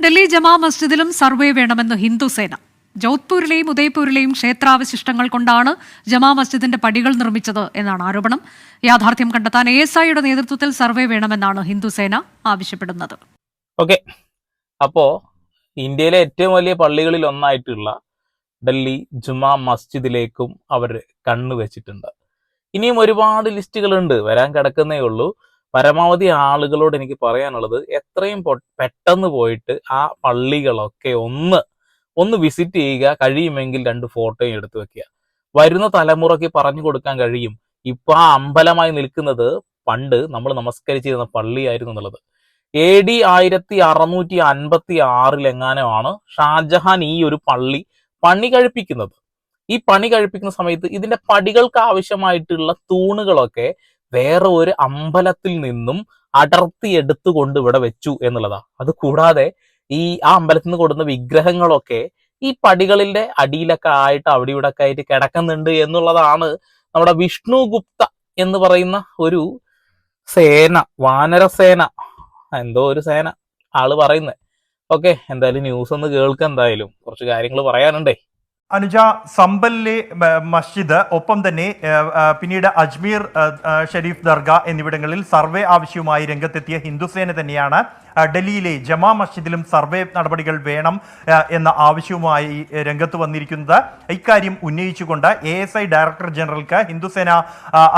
ഡൽഹി ജമാ മസ്ജിദിലും survey വേണമെന്ന് ഹിന്ദുസേന ജോധ്പൂരിലെയും ഉദയ്പൂരിലെയും ക്ഷേത്രാവശിഷ്ടങ്ങൾ കൊണ്ടാണ് ജമാ മസ്ജിദിന്റെ പടികൾ നിർമ്മിച്ചത് എന്നാണ് ആരോപണം. യാഥാർത്ഥ്യം കണ്ടെത്താൻ എ എസ് ഐയുടെ നേതൃത്വത്തിൽ സർവേ വേണമെന്നാണ് ഹിന്ദുസേന ആവശ്യപ്പെടുന്നത്. ഓക്കെ. അപ്പോ ഇന്ത്യയിലെ ഏറ്റവും വലിയ പള്ളികളിൽ ഒന്നായിട്ടുള്ള ഡൽഹി ജുമാ മസ്ജിദിലേക്കും അവർ കണ്ണു വെച്ചിട്ടുണ്ട് ഇനിയും ഒരുപാട് ലിസ്റ്റുകളുണ്ട്. വരാൻ കിടക്കുന്നേ ഉള്ളൂ. പരമാവധി ആളുകളോട് എനിക്ക് പറയാനുള്ളത് എത്രയും പെട്ടെന്ന് പോയിട്ട് ആ പള്ളികളൊക്കെ ഒന്ന് ഒന്ന് വിസിറ്റ് ചെയ്യുക കഴിയുമെങ്കിൽ രണ്ട് ഫോട്ടോയും എടുത്തു വെക്കുക. വരുന്ന തലമുറയ്ക്ക് പറഞ്ഞു കൊടുക്കാൻ കഴിയും. ഇപ്പൊ ആ അമ്പലമായി നിൽക്കുന്നത് പണ്ട് നമ്മൾ നമസ്കരിച്ചിരുന്ന പള്ളിയായിരുന്നു എന്നുള്ളത്. എ ഡി ആയിരത്തി അറുന്നൂറ്റി അൻപത്തി ആറിലെങ്ങാനുമാണ് ഷാജഹാൻ ഈ ഒരു പള്ളി പണി കഴിപ്പിക്കുന്നത്. ഈ പണി കഴിപ്പിക്കുന്ന സമയത്ത് ഇതിന്റെ പടികൾക്ക് ആവശ്യമായിട്ടുള്ള തൂണുകളൊക്കെ വേറെ ഒരു അമ്പലത്തിൽ നിന്നും അടർത്തി എടുത്തുകൊണ്ട് ഇവിടെ വെച്ചു എന്നുള്ളതാ. അത് കൂടാതെ ഈ ആ അമ്പലത്തിൽ നിന്ന് കൊടുക്കുന്ന വിഗ്രഹങ്ങളൊക്കെ ഈ പടികളിന്റെ അടിയിലൊക്കെ ആയിട്ട് അവിടെ ഇവിടെ ഒക്കെ ആയിട്ട് കിടക്കുന്നുണ്ട് എന്നുള്ളതാണ് നമ്മുടെ വിഷ്ണു ഗുപ്ത എന്ന് പറയുന്ന ഒരു സേന വാനരസേന എന്തോ ഒരു സേന ആൾ പറയുന്നത് ഓക്കെ എന്തായാലും ന്യൂസ് ഒന്ന് കേൾക്ക എന്തായാലും. കുറച്ച് കാര്യങ്ങൾ പറയാനുണ്ടേ. അനുജ സമ്പലിലെ മസ്ജിദ് ഒപ്പം തന്നെ പിന്നീട് അജ്മീർ ഷരീഫ് ദർഗ എന്നിവിടങ്ങളിൽ സർവേ ആവശ്യവുമായി രംഗത്തെത്തിയ ഹിന്ദുസേന തന്നെയാണ് ഡൽഹിയിലെ ജമാ മസ്ജിദിലും സർവേ നടപടികൾ വേണം എന്ന ആവശ്യവുമായി രംഗത്ത് വന്നിരിക്കുന്നത്. ഇക്കാര്യം ഉന്നയിച്ചുകൊണ്ട് എ എസ് ഐ ഡയറക്ടർ ജനറൽക്ക് ഹിന്ദുസേന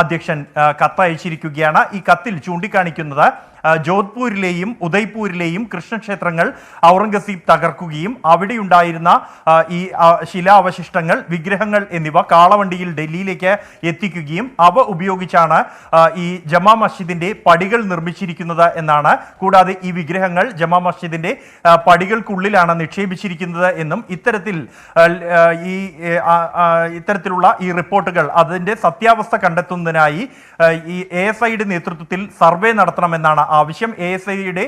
അധ്യക്ഷൻ കത്തയച്ചിരിക്കുകയാണ്. ഈ കത്തിൽ ചൂണ്ടിക്കാണിക്കുന്നത് ജോധ്പൂരിലെയും ഉദയ്പൂരിലെയും കൃഷ്ണക്ഷേത്രങ്ങൾ ഔറംഗസീബ് തകർക്കുകയും അവിടെയുണ്ടായിരുന്ന ഈ ശിലാവശിഷ്ടങ്ങൾ വിഗ്രഹങ്ങൾ എന്നിവ കാളവണ്ടിയിൽ ഡൽഹിയിലേക്ക് എത്തിക്കുകയും അവ ഉപയോഗിച്ചാണ് ഈ ജമാ മസ്ജിദിന്റെ പടികൾ നിർമ്മിച്ചിരിക്കുന്നത് എന്നാണ്. കൂടാതെ ഈ വിഗ്രഹങ്ങൾ ജമാ മസ്ജിദിന്റെ പടികൾക്കുള്ളിലാണ് നിക്ഷേപിച്ചിരിക്കുന്നത് എന്നും ഇത്തരത്തിൽ ഈ ഇത്തരത്തിലുള്ള ഈ റിപ്പോർട്ടുകൾ അതിന്റെ സത്യാവസ്ഥ കണ്ടെത്തുന്നതിനായി ഈ എ എസ് ഐയുടെ നേതൃത്വത്തിൽ സർവേ നടത്തണമെന്നാണ് ആവശ്യം. എ എസ് ഐയുടെ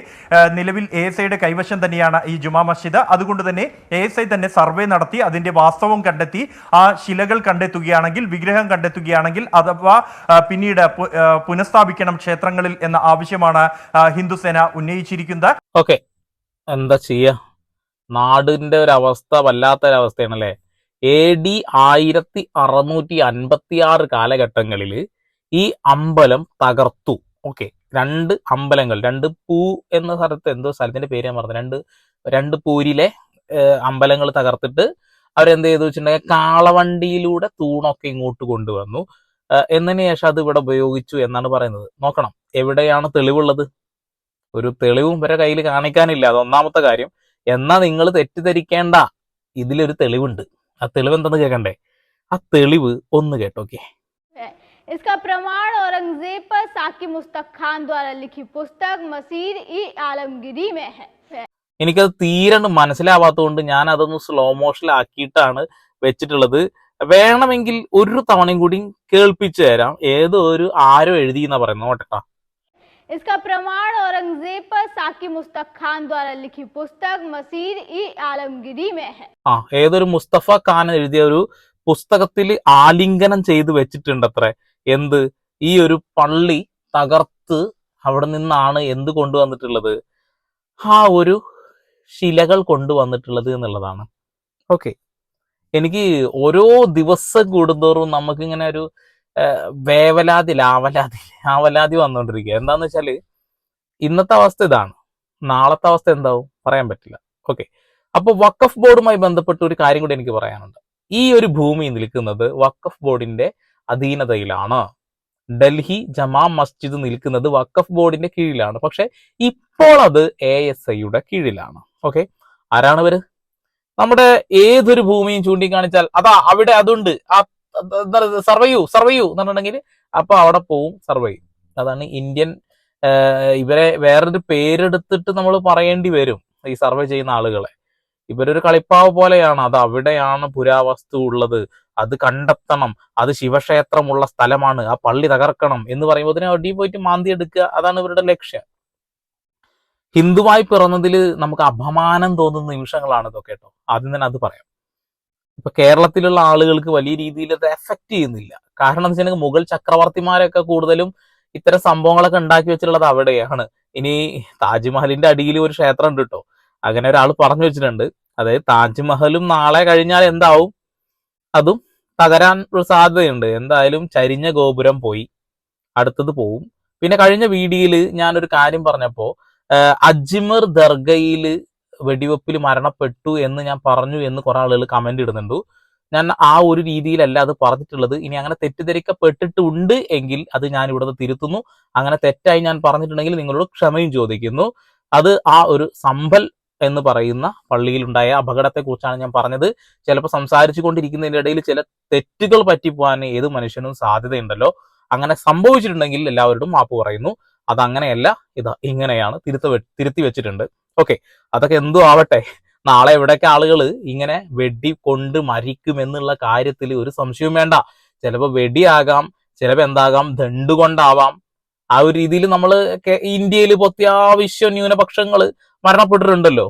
നിലവിൽ എ എസ് ഐയുടെ കൈവശം തന്നെയാണ് ഈ ജുമാ മസ്ജിദ്. അതുകൊണ്ട് തന്നെ എ എസ് ഐ തന്നെ സർവേ നടത്തി അതിന്റെ വാസ്തവം കണ്ടെത്തി ആ ശിലകൾ കണ്ടെത്തുകയാണെങ്കിൽ വിഗ്രഹം കണ്ടെത്തുകയാണെങ്കിൽ അഥവാ പിന്നീട് പുനഃസ്ഥാപിക്കണം ക്ഷേത്രങ്ങളിൽ എന്ന ആവശ്യമാണ് ഹിന്ദുസേന ഉന്നയിച്ചിരിക്കുന്നത്. ഓക്കെ. എന്താ ചെയ്യുക നാടിന്റെ ഒരു അവസ്ഥ വല്ലാത്തൊരവസ്ഥയാണല്ലേ? എ ഡി ആയിരത്തി അറുന്നൂറ്റി അൻപത്തി ആറ് കാലഘട്ടങ്ങളിൽ ഈ അമ്പലം തകർത്തു. ഓക്കെ. രണ്ട് അമ്പലങ്ങൾ രണ്ട് പൂ എന്ന സ്ഥലത്ത് എന്തോ സ്ഥലത്തിന്റെ പേര് ഞാൻ പറഞ്ഞു രണ്ട് രണ്ട് പൂരിലെ അമ്പലങ്ങൾ തകർത്തിട്ട് അവരെന്ത് ചെയ്തു വെച്ചിട്ടുണ്ടെങ്കിൽ കാളവണ്ടിയിലൂടെ തൂണൊക്കെ ഇങ്ങോട്ട് കൊണ്ടുവന്നു. എന്നതിനു ശേഷം അത് ഇവിടെ ഉപയോഗിച്ചു എന്നാണ് പറയുന്നത്. നോക്കണം എവിടെയാണ് തെളിവുള്ളത്? ഒരു തെളിവും വരെ കയ്യിൽ കാണിക്കാനില്ല അത് ഒന്നാമത്തെ കാര്യം. എന്നാ നിങ്ങൾ തെറ്റിദ്ധരിക്കേണ്ട ഇതിലൊരു തെളിവുണ്ട്. ആ തെളിവ് എന്തെന്ന് കേൾക്കണ്ടേ? ആ തെളിവ് ഒന്ന് കേട്ടോക്കെ. इसका प्रमाण औरंगजेब पर साकी मुस्तक खान द्वारा लिखी पुस्तक मसीर ई आलमगिरी में है എനിക്കത് തീരെ മനസ്സിലാവാത്തതുകൊണ്ട് ഞാൻ അതൊന്ന് സ്ലോ മോഷനിലാക്കിയിട്ടാണ് വെച്ചിട്ടുള്ളത് വേണമെങ്കിൽ ഒരു തവണയും കൂടി കേൾപ്പിച്ചു തരാം ഏതോ ഒരു ആരോ എഴുതി എന്നാ പറയുന്നത് നോട്ടട്ടാ इसका प्रमाण औरंगजेब पर साकी मुस्तक खान द्वारा लिखी पुस्तक मसीर ई आलमगिरी में है ആ ഏതൊരു മുസ്തഫ ഖാൻ എഴുതിയ ഒരു പുസ്തകത്തിൽ ആലിംഗനം ചെയ്ത് വെച്ചിട്ടുണ്ട് അത്രേ എന്ത്? ഈ ഒരു പള്ളി തകർത്ത് അവിടെ നിന്നാണ് എന്ത് കൊണ്ടുവന്നിട്ടുള്ളത്? ആ ഒരു ശിലകൾ കൊണ്ടുവന്നിട്ടുള്ളത് എന്നുള്ളതാണ്. ഓക്കെ. എനിക്ക് ഓരോ ദിവസം കൂടുന്തോറും നമുക്കിങ്ങനെ ഒരു വേവലാതി ലാവലാതി ലാവലാതി വന്നുകൊണ്ടിരിക്കുക എന്താന്ന് വെച്ചാൽ ഇന്നത്തെ അവസ്ഥ ഇതാണ്. നാളത്തെ അവസ്ഥ എന്താവും? പറയാൻ പറ്റില്ല. ഓക്കെ. അപ്പൊ വക്കഫ് ബോർഡുമായി ബന്ധപ്പെട്ട ഒരു കാര്യം കൂടി എനിക്ക് പറയാനുണ്ട്. ഈ ഒരു ഭൂമി നിൽക്കുന്നത് വക്കഫ് ബോർഡിന്റെ അധീനതയിലാണ്. ഡൽഹി ജമാ മസ്ജിദ് നിൽക്കുന്നത് വഖഫ് ബോർഡിന്റെ കീഴിലാണ്. പക്ഷെ ഇപ്പോൾ അത് എ എസ് ഐയുടെ കീഴിലാണ്. ഓക്കെ ആരാണ് ഇവർ? നമ്മുടെ ഏതൊരു ഭൂമിയും ചൂണ്ടിക്കാണിച്ചാൽ അതാ അവിടെ അതുണ്ട്. ആ സർവയു സർവയു എന്നുണ്ടെങ്കിൽ അപ്പൊ അവിടെ പോവും സർവേ അതാണ് ഇന്ത്യൻ ഇവരെ വേറൊരു പേരെടുത്തിട്ട് നമ്മൾ പറയേണ്ടി വരും ഈ സർവേ ചെയ്യുന്ന ആളുകളെ. ഇവരൊരു കളിപ്പാവ് പോലെയാണ്. അത് അവിടെയാണ് പുരാവസ്തു ഉള്ളത്. അത് കണ്ടെത്തണം. അത് ശിവക്ഷേത്രമുള്ള സ്ഥലമാണ്. ആ പള്ളി തകർക്കണം എന്ന് പറയുമ്പോൾ അതിനെ അടി പോയിട്ട് മാന്തി എടുക്കുക. അതാണ് ഇവരുടെ ലക്ഷ്യം. ഹിന്ദുവായി പിറന്നതിൽ നമുക്ക് അപമാനം തോന്നുന്ന നിമിഷങ്ങളാണ് ഇതൊക്കെ കേട്ടോ. ആദ്യം തന്നെ അത് പറയാം. ഇപ്പൊ കേരളത്തിലുള്ള ആളുകൾക്ക് വലിയ രീതിയിൽ അത് എഫക്റ്റ് ചെയ്യുന്നില്ല. കാരണം എന്ന് വെച്ചിട്ടുണ്ടെങ്കിൽ മുഗൾ ചക്രവർത്തിമാരൊക്കെ കൂടുതലും ഇത്തരം സംഭവങ്ങളൊക്കെ ഉണ്ടാക്കി വെച്ചിട്ടുള്ളത് അവിടെയാണ്. ഇനി താജ്മഹലിന്റെ അടിയിൽ ഒരു ക്ഷേത്രം ഉണ്ട് കേട്ടോ. അങ്ങനെ ഒരാൾ പറഞ്ഞു വെച്ചിട്ടുണ്ട്. അതായത് താജ്മഹലും നാളെ കഴിഞ്ഞാൽ എന്താവും? അതും തകരാൻ ഒരു സാധ്യതയുണ്ട്. എന്തായാലും ചരിഞ്ഞ ഗോപുരം പോയി. അടുത്തത് പോവും. പിന്നെ കഴിഞ്ഞ വീഡിയോയിൽ ഞാനൊരു കാര്യം പറഞ്ഞപ്പോ അജ്മർ ദർഗയിൽ വെടിവെപ്പിൽ മരണപ്പെട്ടു എന്ന് ഞാൻ പറഞ്ഞു എന്ന് കുറെ ആളുകൾ കമന്റ് ഇടുന്നുണ്ട്. ഞാൻ ആ ഒരു രീതിയിലല്ല അത് പറഞ്ഞിട്ടുള്ളത്. ഇനി അങ്ങനെ തെറ്റിദ്ധരിക്കപ്പെട്ടിട്ടുണ്ട് എങ്കിൽ അത് ഞാൻ ഇവിടുന്ന് തിരുത്തുന്നു. അങ്ങനെ തെറ്റായി ഞാൻ പറഞ്ഞിട്ടുണ്ടെങ്കിൽ നിങ്ങളോട് ക്ഷമയും ചോദിക്കുന്നു. അത് ആ ഒരു സമ്പൽ എന്ന് പറയുന്ന പള്ളിയിലുണ്ടായ അപകടത്തെക്കുറിച്ചാണ് ഞാൻ പറഞ്ഞത്. ചിലപ്പോൾ സംസാരിച്ചു കൊണ്ടിരിക്കുന്നതിന്റെ ഇടയിൽ ചില തെറ്റുകൾ പറ്റിപ്പോവാൻ ഏത് മനുഷ്യനും സാധ്യതയുണ്ടല്ലോ. അങ്ങനെ സംഭവിച്ചിട്ടുണ്ടെങ്കിൽ എല്ലാവരോടും മാപ്പ് പറയുന്നു. അതങ്ങനെയല്ല ഇത് ഇങ്ങനെയാണ് തിരുത്ത തിരുത്തി വെച്ചിട്ടുണ്ട്. ഓക്കെ അതൊക്കെ എന്തോ ആവട്ടെ. നാളെ എവിടെയൊക്കെ ആളുകൾ ഇങ്ങനെ വെടി കൊണ്ട് മരിക്കും എന്നുള്ള കാര്യത്തിൽ ഒരു സംശയവും വേണ്ട. ചിലപ്പോൾ വെടിയാകാം ചിലപ്പോൾ എന്താകാം ദണ്ട് കൊണ്ടാവാം ആ ഒരു രീതിയിൽ നമ്മൾ ഇന്ത്യയിൽ അത്യാവശ്യം ന്യൂനപക്ഷങ്ങൾ മരണപ്പെട്ടിട്ടുണ്ടല്ലോ.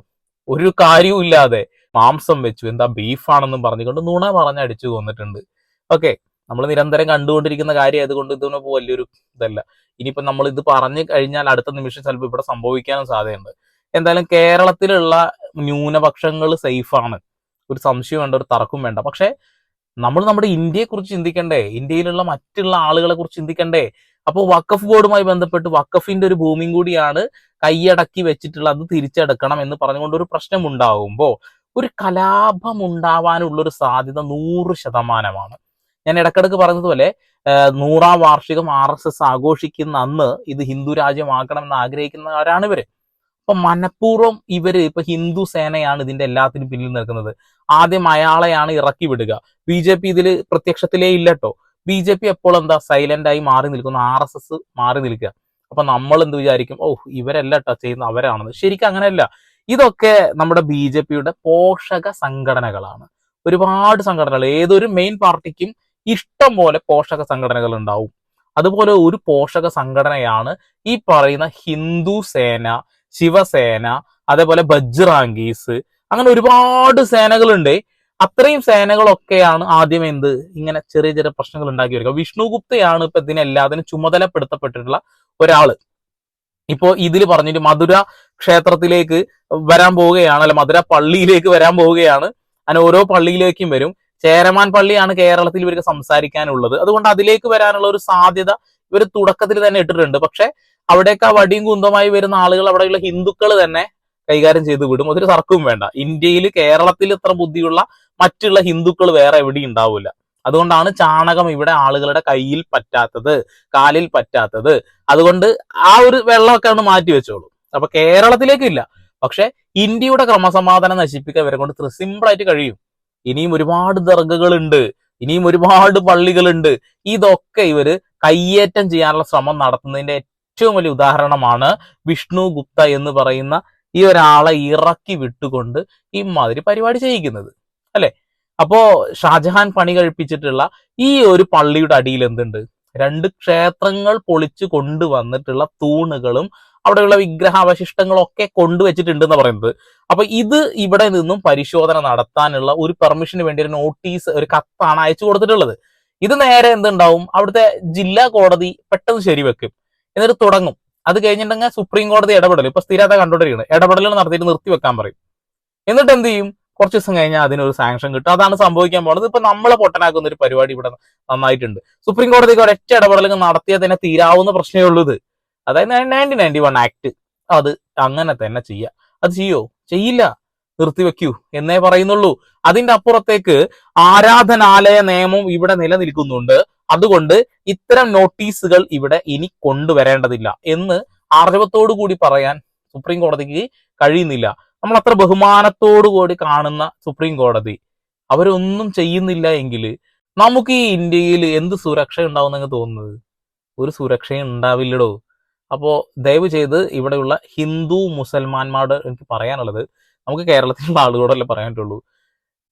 ഒരു കാര്യവും ഇല്ലാതെ മാംസം വെച്ചു. എന്താ ബീഫാണെന്നും പറഞ്ഞുകൊണ്ട് നുണ പറഞ്ഞടിച്ചു കൊന്നിട്ടുണ്ട്. ഓക്കെ നമ്മൾ നിരന്തരം കണ്ടുകൊണ്ടിരിക്കുന്ന കാര്യം അതുകൊണ്ട് ഇതൊന്നും ഇപ്പൊ വലിയൊരു ഇതല്ല. ഇനിയിപ്പോ നമ്മൾ ഇത് പറഞ്ഞു കഴിഞ്ഞാൽ അടുത്ത നിമിഷം ചിലപ്പോൾ ഇവിടെ സംഭവിക്കാനും സാധ്യതയുണ്ട്. എന്തായാലും കേരളത്തിലുള്ള ന്യൂനപക്ഷങ്ങൾ സേഫാണ് ഒരു സംശയം വേണ്ട ഒരു തർക്കം വേണ്ട. പക്ഷെ നമ്മൾ നമ്മുടെ ഇന്ത്യയെക്കുറിച്ച് ചിന്തിക്കണ്ടേ? ഇന്ത്യയിലുള്ള മറ്റുള്ള ആളുകളെ കുറിച്ച് ചിന്തിക്കണ്ടേ? അപ്പോൾ വക്കഫ് ബോർഡുമായി ബന്ധപ്പെട്ട് വക്കഫിന്റെ ഒരു ഭൂമിയും കൂടിയാണ് കൈയടക്കി വെച്ചിട്ടുള്ള അത് തിരിച്ചെടുക്കണം എന്ന് പറഞ്ഞുകൊണ്ട് ഒരു പ്രശ്നം ഉണ്ടാകുമ്പോൾ ഒരു കലാപം ഉണ്ടാവാനുള്ള ഒരു സാധ്യത നൂറ് ശതമാനമാണ്. ഞാൻ ഇടക്കിടക്ക് പറഞ്ഞതുപോലെ നൂറാം വാർഷികം ആർ എസ് എസ് ആഘോഷിക്കുന്ന അന്ന് ഇത് ഹിന്ദു രാജ്യമാക്കണം എന്ന് ആഗ്രഹിക്കുന്നവരാണ് ഇവർ. അപ്പൊ മനഃപൂർവം ഇവർ ഇപ്പൊ ഹിന്ദു സേനയാണ് ഇതിന്റെ എല്ലാത്തിനും പിന്നിൽ നിൽക്കുന്നത്. ആദ്യം അയാളെയാണ് ഇറക്കി വിടുക. ബി ജെ പി ഇതിൽ പ്രത്യക്ഷത്തിലേ ഇല്ലട്ടോ ബി ജെ പി എപ്പോൾ എന്താ സൈലന്റ് ആയി മാറി നിൽക്കുന്നു ആർ എസ് എസ് മാറി നിൽക്കുക. അപ്പൊ നമ്മൾ എന്ത് വിചാരിക്കും? ഓ ഇവരല്ല ടച്ച് ചെയ്യുന്ന അവരാണെന്ന്. ശരിക്കും അങ്ങനെയല്ല. ഇതൊക്കെ നമ്മുടെ ബി ജെ പിയുടെ പോഷക സംഘടനകളാണ്. ഒരുപാട് സംഘടനകൾ. ഏതൊരു മെയിൻ പാർട്ടിക്കും ഇഷ്ടം പോലെ പോഷക സംഘടനകൾ ഉണ്ടാവും. അതുപോലെ ഒരു പോഷക സംഘടനയാണ് ഈ പറയുന്ന ഹിന്ദു സേന ശിവസേന അതേപോലെ ബജ്റാങ്കീസ് അങ്ങനെ ഒരുപാട് സേനകളുണ്ട്. അത്രയും സേനകളൊക്കെയാണ് ആദ്യം എന്ത് ഇങ്ങനെ ചെറിയ ചെറിയ പ്രശ്നങ്ങൾ ഉണ്ടാക്കി വരിക. വിഷ്ണുഗുപ്തയാണ് ഇപ്പൊ ഇതിനെല്ലാത്തിനും ചുമതലപ്പെടുത്തപ്പെട്ടിട്ടുള്ള ഒരാൾ. ഇപ്പോ ഇതിൽ പറഞ്ഞിട്ട് മധുര ക്ഷേത്രത്തിലേക്ക് വരാൻ പോവുകയാണ് അല്ല മധുര പള്ളിയിലേക്ക് വരാൻ പോവുകയാണ്. അങ്ങനെ ഓരോ പള്ളിയിലേക്കും വരും. ചേരമാൻ പള്ളിയാണ് കേരളത്തിൽ ഇവർക്ക് സംസാരിക്കാനുള്ളത്. അതുകൊണ്ട് അതിലേക്ക് വരാനുള്ള ഒരു സാധ്യത ഇവർ തുടക്കത്തിൽ തന്നെ ഇട്ടിട്ടുണ്ട്. പക്ഷെ അവിടേക്ക് ആ വടിയും കുന്തമായി വരുന്ന ആളുകൾ അവിടെയുള്ള ഹിന്ദുക്കൾ തന്നെ കൈകാര്യം ചെയ്ത് വിടും. അതൊരു തർക്കവും വേണ്ട. ഇന്ത്യയിൽ കേരളത്തിൽ ഇത്ര ബുദ്ധിയുള്ള മറ്റുള്ള ഹിന്ദുക്കൾ വേറെ എവിടെയും ഉണ്ടാവില്ല അതുകൊണ്ടാണ് ചാണകം ഇവിടെ ആളുകളുടെ കയ്യിൽ പറ്റാത്തത് കാലിൽ പറ്റാത്തത്. അതുകൊണ്ട് ആ ഒരു വെള്ളമൊക്കെ ആണ് മാറ്റി വെച്ചോളൂ. അപ്പൊ കേരളത്തിലേക്കില്ല പക്ഷെ ഇന്ത്യയുടെ ക്രമസമാധാനം നശിപ്പിക്കാൻ ഇവരെ കൊണ്ട് സിമ്പിളായിട്ട് കഴിയും. ഇനിയും ഒരുപാട് ദർഗകളുണ്ട്. ഇനിയും ഒരുപാട് പള്ളികളുണ്ട്. ഇതൊക്കെ ഇവർ കയ്യേറ്റം ചെയ്യാനുള്ള ശ്രമം നടത്തുന്നതിന്റെ ഏറ്റവും വലിയ ഉദാഹരണമാണ് വിഷ്ണു ഗുപ്ത എന്ന് പറയുന്ന ഈ ഒരാളെ ഇറക്കി വിട്ടുകൊണ്ട് ഇമാതിരി പരിപാടി ചെയ്യിക്കുന്നത്. അല്ലെ? അപ്പോ ഷാജഹാൻ പണി കഴിപ്പിച്ചിട്ടുള്ള ഈ ഒരു പള്ളിയുടെ അടിയിൽ എന്തുണ്ട്? രണ്ട് ക്ഷേത്രങ്ങൾ പൊളിച്ചു കൊണ്ടുവന്നിട്ടുള്ള തൂണുകളും അവിടെയുള്ള വിഗ്രഹാവശിഷ്ടങ്ങളും ഒക്കെ കൊണ്ടുവച്ചിട്ടുണ്ട് എന്ന് പറയുന്നത്. അപ്പൊ ഇത് ഇവിടെ നിന്നും പരിശോധന നടത്താനുള്ള ഒരു പെർമിഷന് വേണ്ടി ഒരു നോട്ടീസ് ഒരു കത്താണ് അയച്ചു കൊടുത്തിട്ടുള്ളത്. ഇത് നേരെ എന്തുണ്ടാവും? അവിടുത്തെ ജില്ലാ കോടതി പെട്ടെന്ന് ശരിവെക്കും. എന്നിട്ട് തുടങ്ങും. അത് കഴിഞ്ഞിട്ടുണ്ടെങ്കിൽ സുപ്രീം കോടതി ഇടപെടൽ ഇപ്പൊ സ്ഥിരത കണ്ടുകൊണ്ടിരിക്കുന്നത് ഇടപെടലുകൾ നടത്തിയിട്ട് നിർത്തിവെക്കാൻ പറയും. എന്നിട്ട് എന്ത് ചെയ്യും? കുറച്ച് ദിവസം കഴിഞ്ഞാൽ അതിനൊരു സാങ്ഷൻ കിട്ടും. അതാണ് സംഭവിക്കാൻ പോകുന്നത്. ഇപ്പൊ നമ്മളെ പൊട്ടനാക്കുന്ന ഒരു പരിപാടി ഇവിടെ നന്നായിട്ടുണ്ട്. സുപ്രീം കോടതിക്ക് ഒരൊറ്റ ഇടപെടലുകൾ നടത്തിയാൽ തന്നെ തീരാവുന്ന പ്രശ്നമേ ഉള്ളൂ ഇത്. അതായത് നയന്റീൻ നയന്റി വൺ ആക്ട് അത് അങ്ങനെ തന്നെ ചെയ്യുക അത് ചെയ്യോ? ചെയ്യില്ല. നിർത്തിവെക്കൂ. എന്നേ പറയുന്നുള്ളൂ. അതിന്റെ അപ്പുറത്തേക്ക് ആരാധനാലയ നിയമം ഇവിടെ നിലനിൽക്കുന്നുണ്ട്. അതുകൊണ്ട് ഇത്തരം നോട്ടീസുകൾ ഇവിടെ ഇനി കൊണ്ടുവരേണ്ടതില്ല എന്ന് ആർജവത്തോടു കൂടി പറയാൻ സുപ്രീം കോടതിക്ക് കഴിയുന്നില്ല. നമ്മൾ അത്ര ബഹുമാനത്തോടു കൂടി കാണുന്ന സുപ്രീം കോടതി അവരൊന്നും ചെയ്യുന്നില്ല എങ്കിൽ നമുക്ക് ഈ ഇന്ത്യയിൽ എന്ത് സുരക്ഷ ഉണ്ടാവും തോന്നുന്നത്? ഒരു സുരക്ഷയും ഉണ്ടാവില്ലടോ. അപ്പോൾ ദയവ് ചെയ്ത് ഇവിടെയുള്ള ഹിന്ദു മുസൽമാന്മാരോട് എനിക്ക് പറയാനുള്ളത് നമുക്ക് കേരളത്തിലുള്ള ആളുകളോടല്ലേ പറയാനുള്ളൂ.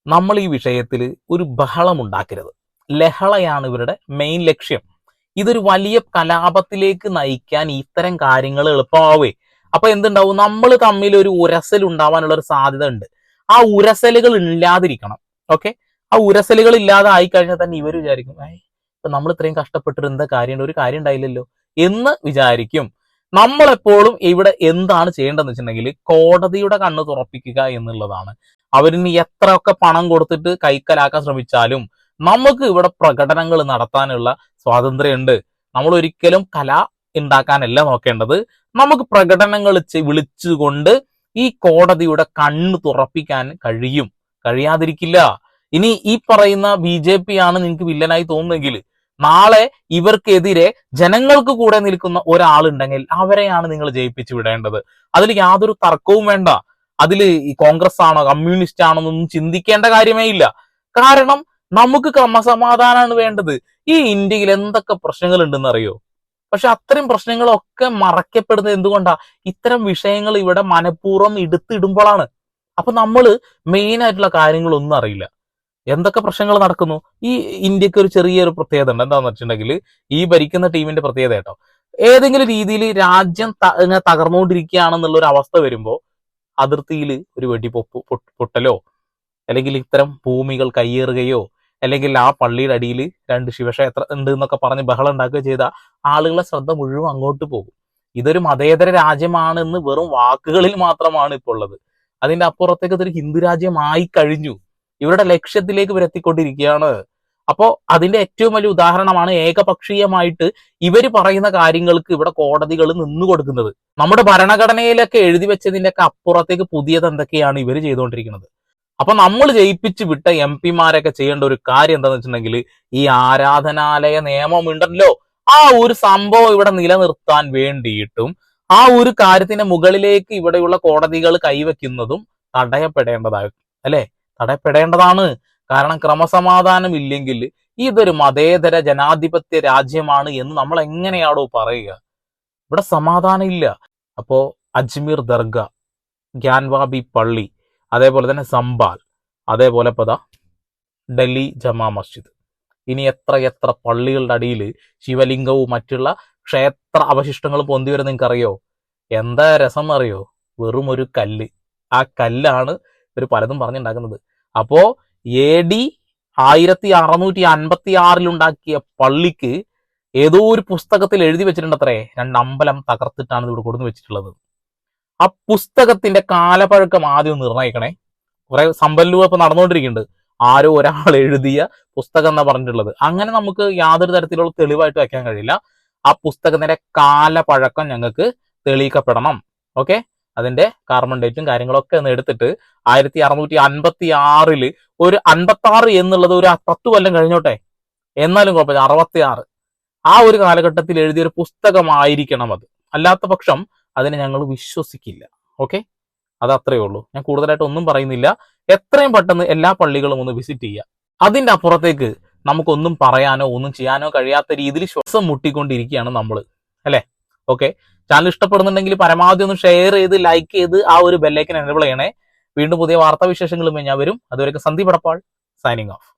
നമ്മൾ ഈ വിഷയത്തിൽ ഒരു ബഹളം ഉണ്ടാക്കരുത്. ലഹളയാണ് ഇവരുടെ മെയിൻ ലക്ഷ്യം. ഇതൊരു വലിയ കലാപത്തിലേക്ക് നയിക്കാൻ ഇത്തരം കാര്യങ്ങൾ എളുപ്പമാവേ. അപ്പൊ എന്തുണ്ടാവും? നമ്മൾ തമ്മിൽ ഒരു ഉരസൽ ഉണ്ടാവാനുള്ള ഒരു സാധ്യത ഉണ്ട്. ആ ഉരസലുകൾ ഇല്ലാതിരിക്കണം. ഓക്കെ ആ ഉരസലുകൾ ഇല്ലാതെ ആയി കഴിഞ്ഞാൽ തന്നെ ഇവർ വിചാരിക്കും ഇപ്പൊ നമ്മൾ ഇത്രയും കഷ്ടപ്പെട്ടിട്ട് എന്താ കാര്യമുണ്ട് ഒരു കാര്യം ഉണ്ടായില്ലല്ലോ? എന്ന് വിചാരിക്കും. നമ്മളെപ്പോഴും ഇവിടെ എന്താണ് ചെയ്യേണ്ടതെന്ന് വെച്ചിട്ടുണ്ടെങ്കിൽ കോടതിയുടെ കണ്ണ് തുറപ്പിക്കുക എന്നുള്ളതാണ്. അവരിന് എത്രയൊക്കെ പണം കൊടുത്തിട്ട് കൈക്കലാക്കാൻ ശ്രമിച്ചാലും നമുക്ക് ഇവിടെ പ്രകടനങ്ങൾ നടത്താനുള്ള സ്വാതന്ത്ര്യമുണ്ട്. നമ്മൾ ഒരിക്കലും കല ഉണ്ടാക്കാനല്ല നോക്കേണ്ടത്. നമുക്ക് പ്രകടനങ്ങൾ വിളിച്ചുകൊണ്ട് ഈ കോടതിയുടെ കണ്ണ് തുറപ്പിക്കാൻ കഴിയും. കഴിയാതിരിക്കില്ല. ഇനി ഈ പറയുന്ന ബി ജെ പി ആണ് നിങ്ങൾക്ക് വില്ലനായി തോന്നുന്നെങ്കിൽ നാളെ ഇവർക്കെതിരെ ജനങ്ങൾക്ക് കൂടെ നിൽക്കുന്ന ഒരാളുണ്ടെങ്കിൽ അവരെയാണ് നിങ്ങൾ ജയിപ്പിച്ചു വിടേണ്ടത്. അതിൽ യാതൊരു തർക്കവും വേണ്ട. അതിൽ ഈ കോൺഗ്രസ് ആണോ കമ്മ്യൂണിസ്റ്റ് ആണോ എന്നൊന്നും ചിന്തിക്കേണ്ട കാര്യമേ ഇല്ല. കാരണം നമുക്ക് ക്രമസമാധാനമാണ് വേണ്ടത്. ഈ ഇന്ത്യയിൽ എന്തൊക്കെ പ്രശ്നങ്ങൾ ഉണ്ടെന്ന് അറിയോ പക്ഷെ അത്തരം പ്രശ്നങ്ങളൊക്കെ മറക്കപ്പെടുന്നത് എന്തുകൊണ്ടാ? ഇത്തരം വിഷയങ്ങൾ ഇവിടെ മനഃപൂർവം എടുത്തിടുമ്പോഴാണ്. അപ്പൊ നമ്മൾ മെയിൻ ആയിട്ടുള്ള കാര്യങ്ങളൊന്നും അറിയില്ല. എന്തൊക്കെ പ്രശ്നങ്ങൾ നടക്കുന്നു? ഈ ഇന്ത്യയ്ക്ക് ഒരു ചെറിയൊരു പ്രത്യേകത ഉണ്ട്. എന്താന്ന് വെച്ചിട്ടുണ്ടെങ്കിൽ ഈ ഭരിക്കുന്ന ടീമിന്റെ പ്രത്യേകത കേട്ടോ. ഏതെങ്കിലും രീതിയിൽ രാജ്യം തകർന്നുകൊണ്ടിരിക്കുകയാണെന്നുള്ള ഒരു അവസ്ഥ വരുമ്പോൾ അതിർത്തിയിൽ ഒരു വെടിപൊപ്പ് പൊട്ടലോ അല്ലെങ്കിൽ ഇത്തരം ഭൂമികൾ കയ്യേറുകയോ അല്ലെങ്കിൽ ആ പള്ളിയുടെ അടിയിൽ രണ്ട് ശിവക്ഷേത്രം ഉണ്ട് എന്നൊക്കെ പറഞ്ഞ് ബഹളം ഉണ്ടാക്കുക ചെയ്ത ആളുകളെ ശ്രദ്ധ മുഴുവൻ അങ്ങോട്ട് പോകും. ഇതൊരു മതേതര രാജ്യമാണെന്ന് വെറും വാക്കുകളിൽ മാത്രമാണ് ഇപ്പോൾ ഉള്ളത്. അതിന്റെ അപ്പുറത്തേക്ക് ഇതൊരു ഹിന്ദു രാജ്യമായി കഴിഞ്ഞു. ഇവരുടെ ലക്ഷ്യത്തിലേക്ക് ഇവർ അപ്പോൾ അപ്പോ അതിന്റെ ഏറ്റവും വലിയ ഉദാഹരണമാണ് ഏകപക്ഷീയമായിട്ട് ഇവർ പറയുന്ന കാര്യങ്ങൾക്ക് ഇവിടെ കോടതികൾ നിന്നു കൊടുക്കുന്നത്. നമ്മുടെ ഭരണഘടനയിലൊക്കെ എഴുതി വെച്ചതിന്റെ ഒക്കെ അപ്പുറത്തേക്ക് പുതിയത് എന്തൊക്കെയാണ് ഇവർ ചെയ്തുകൊണ്ടിരിക്കുന്നത്? അപ്പൊ നമ്മൾ ജയിപ്പിച്ചു വിട്ട എം പിമാരൊക്കെ ചെയ്യേണ്ട ഒരു കാര്യം എന്താന്ന് വെച്ചിട്ടുണ്ടെങ്കിൽ ഈ ആരാധനാലയ നിയമം ഉണ്ടല്ലോ. ആ ഒരു സംഭവം ഇവിടെ നിലനിർത്താൻ വേണ്ടിയിട്ടും ആ ഒരു കാര്യത്തിന്റെ മുകളിലേക്ക് ഇവിടെയുള്ള കോടതികൾ കൈവയ്ക്കുന്നതും തടയപ്പെടേണ്ടതായി അല്ലെ? തടയപ്പെടേണ്ടതാണ്. കാരണം ക്രമസമാധാനം ഇല്ലെങ്കിൽ ഇതൊരു മതേതര ജനാധിപത്യ രാജ്യമാണ് എന്ന് നമ്മൾ എങ്ങനെയാണോ പറയുക. ഇവിടെ സമാധാനം ഇല്ല. അപ്പോ അജ്മീർ ദർഗ ഗ്യാൻവാബി പള്ളി അതേപോലെ തന്നെ സംബാൽ അതേപോലെ പത ഡൽഹി ജമാ മസ്ജിദ്. ഇനി എത്ര എത്ര പള്ളികളുടെ അടിയിൽ ശിവലിംഗവും മറ്റുള്ള ക്ഷേത്ര അവശിഷ്ടങ്ങളും പൊന്തി വരുന്ന നിങ്ങൾക്ക് അറിയോ എന്താ രസം അറിയോ വെറും ഒരു കല്ല്. ആ കല്ലാണ് ഇവർ പലതും പറഞ്ഞുണ്ടാക്കുന്നത്. അപ്പോ എ ഡി ആയിരത്തി അറുന്നൂറ്റി അൻപത്തി ആറിലുണ്ടാക്കിയ പള്ളിക്ക് ഏതോ ഒരു പുസ്തകത്തിൽ എഴുതി വെച്ചിട്ടുണ്ട് അത്രേ രണ്ട് അമ്പലം തകർത്തിട്ടാണ് ഇവിടെ കൊടുന്നു വെച്ചിട്ടുള്ളത്. ആ പുസ്തകത്തിന്റെ കാലപ്പഴക്കം ആദ്യം നിർണയിക്കണേ കുറെ സമ്പല്ലു ഇപ്പൊ നടന്നുകൊണ്ടിരിക്കുന്നുണ്ട്. ആരോ ഒരാൾ എഴുതിയ പുസ്തകം എന്നാ പറഞ്ഞിട്ടുള്ളത്. അങ്ങനെ നമുക്ക് യാതൊരു തരത്തിലുള്ള തെളിവായിട്ട് വയ്ക്കാൻ കഴിയില്ല. ആ പുസ്തകത്തിന്റെ കാലപ്പഴക്കം ഞങ്ങൾക്ക് തെളിയിക്കപ്പെടണം. ഓക്കെ? അതിന്റെ കാർബൺ ഡേറ്റും കാര്യങ്ങളൊക്കെ ഒന്ന് എടുത്തിട്ട് ആയിരത്തി അറുന്നൂറ്റി അൻപത്തി ആറിൽ ഒരു അൻപത്തി ആറ് എന്നുള്ളത് ഒരു പത്ത് കൊല്ലം കഴിഞ്ഞോട്ടെ? എന്നാലും കുഴപ്പമില്ല. അറുപത്തി ആറ് ആ ഒരു കാലഘട്ടത്തിൽ എഴുതിയ ഒരു പുസ്തകമായിരിക്കണം അത്. അല്ലാത്ത പക്ഷം അതിനെ ഞങ്ങൾ വിശ്വസിക്കില്ല. ഓക്കെ അത് അത്രയേ ഉള്ളൂ. ഞാൻ കൂടുതലായിട്ട് ഒന്നും പറയുന്നില്ല. എത്രയും പെട്ടെന്ന് എല്ലാ പള്ളികളും ഒന്ന് വിസിറ്റ് ചെയ്യുക. അതിന്റെ അപ്പുറത്തേക്ക് നമുക്കൊന്നും പറയാനോ ഒന്നും ചെയ്യാനോ കഴിയാത്ത രീതിയിൽ ശ്വാസം മുട്ടിക്കൊണ്ടിരിക്കുകയാണ് നമ്മൾ അല്ലേ? ഓക്കെ ചാനൽ ഇഷ്ടപ്പെടുന്നുണ്ടെങ്കിൽ പരമാവധി ഒന്ന് ഷെയർ ചെയ്ത് ലൈക്ക് ചെയ്ത് ആ ഒരു ബെല്ലൈക്കൻ എനേബിൾ ചെയ്യണേ. വീണ്ടും പുതിയ വാർത്താ വിശേഷങ്ങളുമായി ഞാൻ വരും. അതുവരെയൊക്കെ സന്ദീപ് പടപ്പാൾ സൈനിങ് ഓഫ്